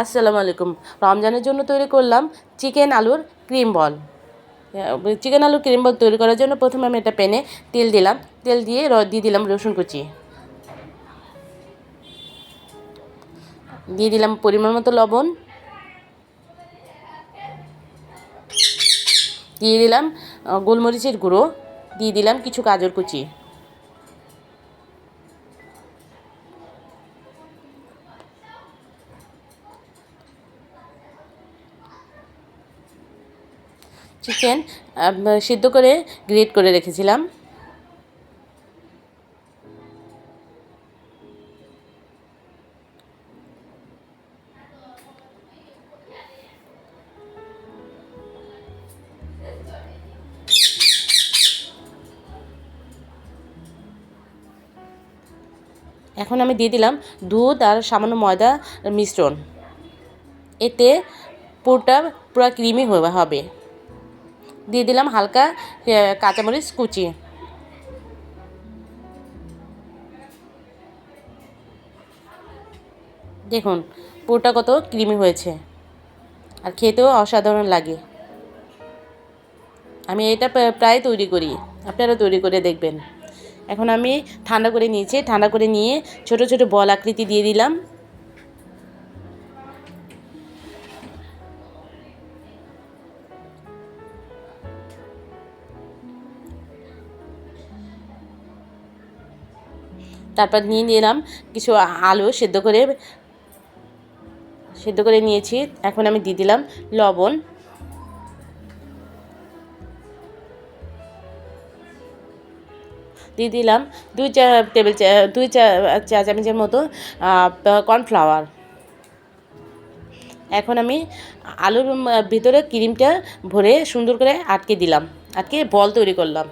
আসসালামু আলাইকুম। রমজানের জন্য তৈরি করলাম চিকেন আলুর ক্রিম বল। চিকেন আলুর ক্রিম বল তৈরি করার জন্য প্রথমে আমি একটা প্যানে তেল দিলাম। তেল দিয়ে দিয়ে দিলাম রসুন কুচি। দিয়ে দিলাম পরিমাণ মতো লবণ। দিয়ে দিলাম গোলমরিচের গুঁড়ো। দিয়ে দিলাম কিছু গাজর কুচি। চিকেন সিদ্ধ করে গ্রেট করে রেখেছিলাম। এখন আমি দিয়ে দিলাম দুধ আর সামান্য ময়দা মিশ্রণ। এতে পুরোটা পুরো ক্রিমি হবে। দিয়ে দিলাম হালকা কাঁচামরিচ কুচি। দেখুন, পুরোটা কত ক্রিমি হয়েছে। আর খেতেও অসাধারণ লাগে। আমি এটা প্রা- প্রায় তৈরি করি আপনারা তৈরি করে দেখবেন। এখন আমি ঠান্ডা করে নিয়েছি, ঠান্ডা করে নিয়ে ছোট ছোট বল আকৃতি দিয়ে দিলাম। তারপর নিয়ে নিলাম কিছু আলু সেদ্ধ করে সেদ্ধ করে নিয়েছি। এখন আমি দিয়ে দিলাম লবণ। দিয়ে দিলাম দুই চা টেবিল চা, দুই চা চা চামচের মতো কর্নফ্লাওয়ার এখন আমি আলুর ভিতরে ক্রিমটা ভরে সুন্দর করে আটকে দিলাম, আটকে বল তৈরি করলাম।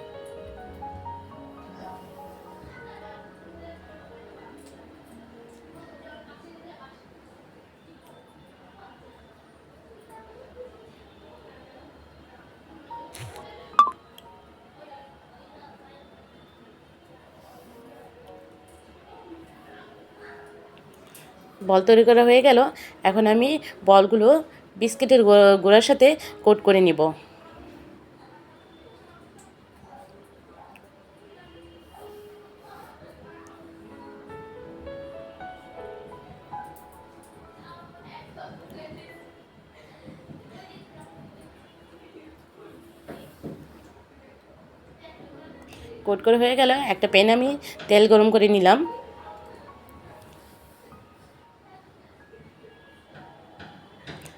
বল তৈরি করা হয়ে গেল। এখন আমি বলগুলো বিস্কিটের গোড়ার সাথে কোট করে নিব। কোট করে হয়ে গেল। একটা প্যান আমি তেল গরম করে নিলাম।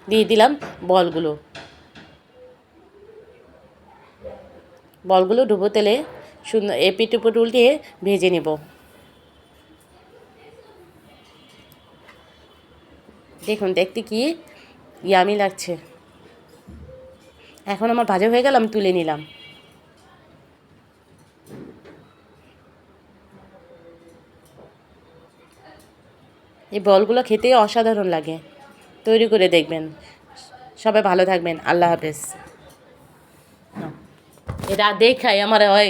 দিয়ে দিলাম বলগুলো। বলগুলো ডুবো তেলে সুন্দর এপিট উপর উল্টিয়ে ভেজে নেব। দেখুন, দেখতে কি ইয়ামি লাগছে। এখন আমার ভাজা হয়ে গেল, আমি তুলে নিলাম। এই বলগুলো খেতে অসাধারণ লাগে। তৈরি করে দেখবেন। সবাই ভালো থাকবেন। আল্লাহ হাফেজ। এটা দেখাই আমার হয়